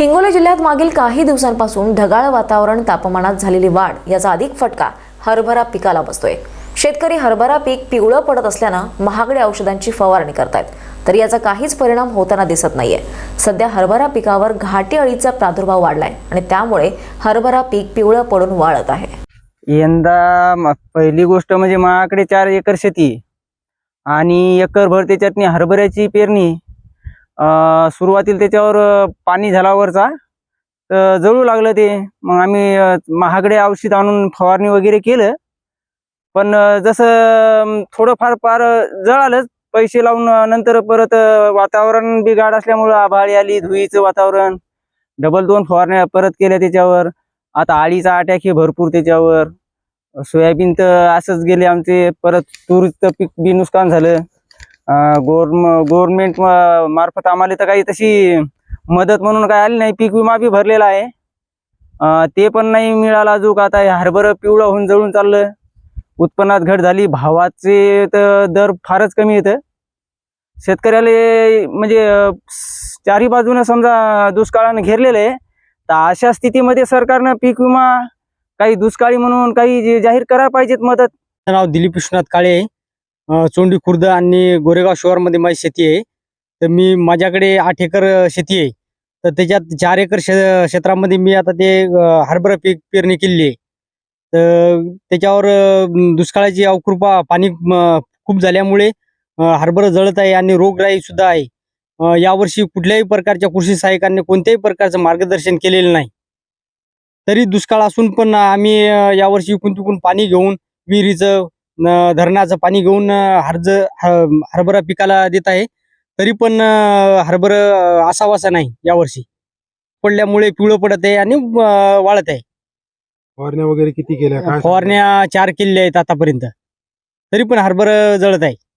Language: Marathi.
हिंगोली जिल्ह्यात मागील काही दिवसांपासून ढगाळ वातावरण तापमानात झालेली वाढ याचा अधिक फटका हरभरा पिकाला बसतोय. शेतकरी हरभरा पीक पिवळं पडत असल्यानं महागड्या औषधांची फवारणी करतायत. तर याचा काहीच परिणाम होताना दिसत नाहीये. सध्या हरभरा पिकावर घाटी अळीचा प्रादुर्भाव वाढलाय आणि त्यामुळे हरभरा पीक पिवळं पडून वाळत आहे. यंदा पहिली गोष्ट म्हणजे माझ्याकडे चार एकर शेती आणि एकरभर त्याच्यातनी हरभऱ्याची पेरणी सुरुवातीला त्याच्यावर पाणी झाल्यावरचा तर जळू लागलं ते. मग आम्ही महागडे औषध आणून फवारणी वगैरे केलं. पण जसं थोडंफार फार जळालंच. पैसे लावून नंतर परत वातावरण बिघाड असल्यामुळं आभाळी आली धुईचं वातावरण. डबल दोन फवारण्या परत केल्या त्याच्यावर. आता आळीचा अटॅक हे भरपूर त्याच्यावर. सोयाबीन तर असंच गेले आमचे. परत तूरचं पीक बी नुकसान झालं. गव्हर्नमेंट मार्फत आम्हाला तर काही तशी मदत म्हणून काय आली नाही. पीक विमा बी भरलेला आहे. ते पण नाही मिळाला अजून. आता हरभरं पिवळं होऊन जळून चाललं. उत्पन्नात घट झाली. भावाचे तर दर फारच कमी येतं शेतकऱ्याला म्हणजे चारी बाजूनं समजा दुष्काळानं घेरलेलं आहे. तर अशा स्थितीमध्ये सरकारनं पीक विमा काही दुष्काळी म्हणून काही जाहीर करायला पाहिजेत मदत. नाव दिलीप विश्वनाथ काळे आहे. चोंडी खुर्द आणि गोरेगाव शहरमध्ये माझी शेती आहे. तर मी माझ्याकडे आठ एकर शेती आहे. तर त्याच्यात चार एकर शे क्षेत्रामध्ये मी आता ते हरभरा पीक पेरणी केलेली आहे. तर त्याच्यावर दुष्काळाची अवकृपा पाणी खूप झाल्यामुळे अं, हरभरा जळत आहे आणि रोगराई सुद्धा आहे. यावर्षी कुठल्याही प्रकारच्या कृषी सहाय्यकांनी कोणत्याही प्रकारचं मार्गदर्शन केलेलं नाही. तरी दुष्काळ असून पण आम्ही यावर्षी इकून तिकून पाणी घेऊन विहिरीचं धरणाचं पाणी घेऊन हरज हरभरा पिकाला देत आहे. तरी पण हरभरा असावासा नाही यावर्षी. पडल्यामुळे पिवळं पडत आहे आणि वाळत आहे. फवारण्या वगैरे किती केल्या? फवारण्या चार केलेल्या आहेत आतापर्यंत. तरी पण हरभरा जळत आहे.